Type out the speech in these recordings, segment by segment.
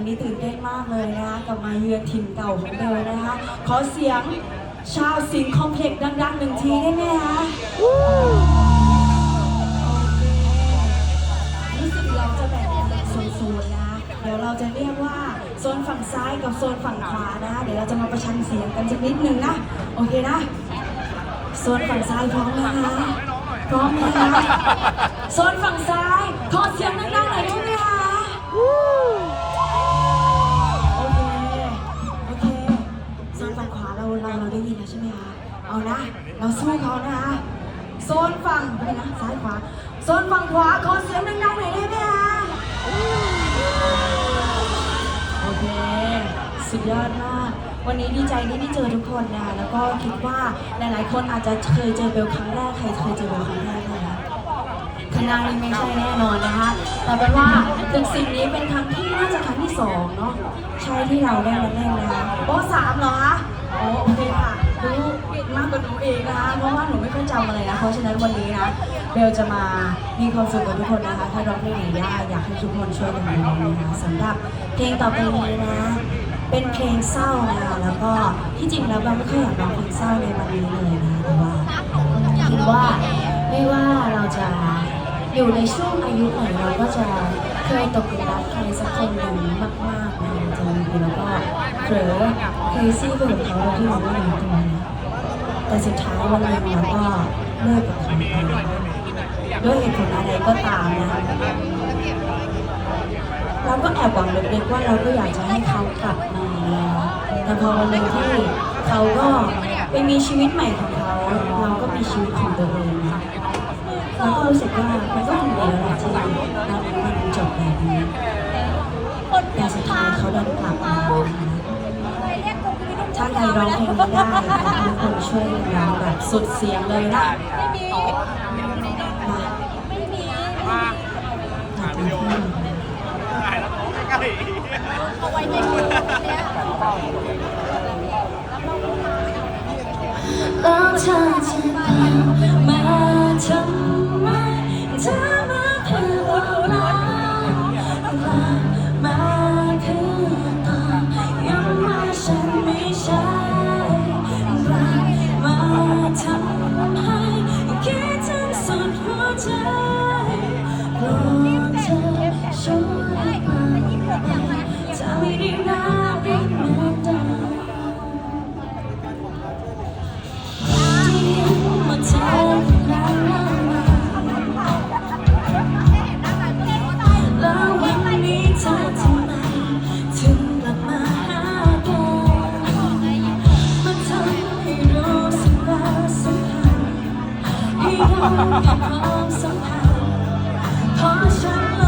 วันนี้ตื่นเต้นมากเลยนะคะกลับมาเยือนถิ่นเก่าของเบลนะคะ ขอเสียงชาวสิงคอมเพล็กซ์ดังๆหนึ่งทีได้ไหมคะรู้สึกเราจะแบ่งเป็นโซนๆนะ เดี๋ยวเราจะเรียกว่าโซนฝั่งซ้ายกับโซนฝั่งขวานะ เดี๋ยวเราจะมาประชันเสียงกันสักนิดนึงนะ โอเคนะ โซนฝั่งซ้ายพร้อมไหมคะพร้อมไหมคะโซนฝั่งซ้าย ขอเสียงดังๆหน่อยได้ไหมคะ เอานะ เราสู้เขานะคะโซนฝั่งอะไรนะซ้ายขวาโซนฝั่งขวาขอเสียงดังๆหน่อยได้ไหมคะโอเค สุดยอดมาก วันนี้ดีใจที่ได้เจอทุกคนนะแล้วก็คิดว่าหลายๆ คนอาจจะเคยเจอเบลครั้งแรก ใครเคยเจอเบลครั้งแรกไหมคะคณะนี้ไม่ใช่แน่นอนนะคะ แต่เป็นว่าตึกสิ่งนี้เป็นครั้งที่น่าจะครั้งที่สองเนาะ ใช่ที่เราได้มาเล่นนะคะโอ้สามเหรอคะ โอ้โอเคค่ะ เพราะว่าหนูไม่ค่อยจำอะไรนะ เพราะฉะนั้นวันนี้นะ เบลจะมามีความสุขกับทุกคนนะคะ ถ้าร้องเพลงไหนได้อยากให้ทุกคนช่วยกันร้องนะคะสำหรับเพลงต่อไปนี้นะ เป็นเพลงเศร้านะคะแล้วก็ที่จริงแล้วเราไม่ค่อยอยากร้องเพลงเศร้าในวันนี้เลยนะแต่ว่าคิดว่าไม่ว่าเราจะอยู่ในช่วงอายุไหนเราก็จะเคยตกหลุมรักใครสักคนหนึ่งมากๆนะคะจนบางทีเราก็เผลอเคยซี่ไปกับเขาโดยที่เราไม่รู้ตัวนะ แต่สุดท้ายวันหนึ่งเราก็เลิกกับเขาไปด้วยเหตุผลอะไรก็ตามนะเราก็แอบหวังลึกๆว่าเราก็อยากจะให้เขากลับมาแต่พอวันหนึ่งที่เขาก็ไปมีชีวิตใหม่ของเขา เราก็มีชีวิตของตัวเองนะเราก็รู้สึกว่ามันก็คงดีแล้วแหละที่เรามันจบแบบนี้แต่สุดท้ายเขาดันกลับมา ถ้าใครร้องเพลงนี้ได้นะคะทุกคนช่วยร้องแบบสุดเสียงเลยนะมาหนักที่เอาไว้ในมือเนี่ยแล้วเธอจะกลับมาท ความสัมพันธ์พอฉัน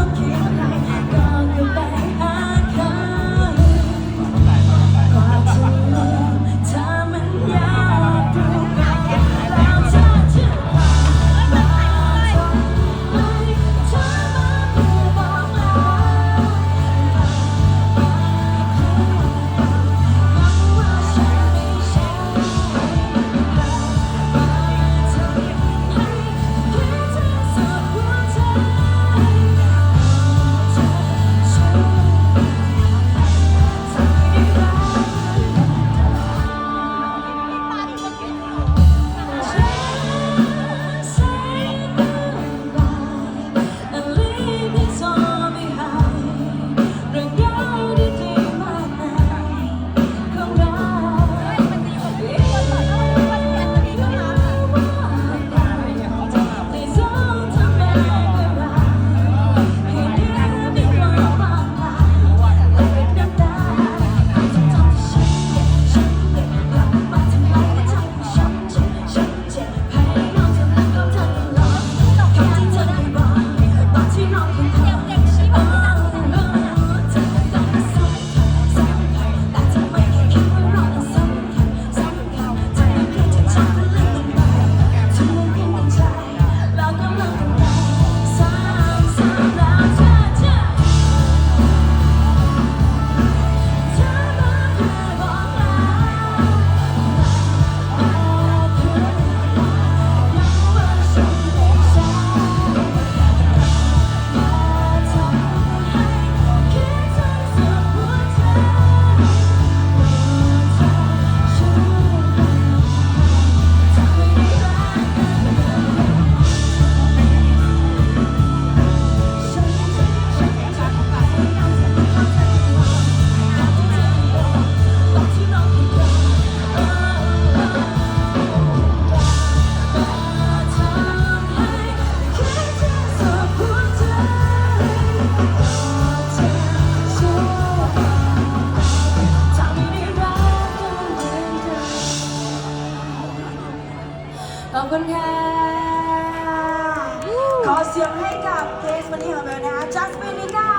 ขอบคุณค่ะ ขอเสียงให้กับเกสวันนี้ของเรานะคะจัสมินนิก้า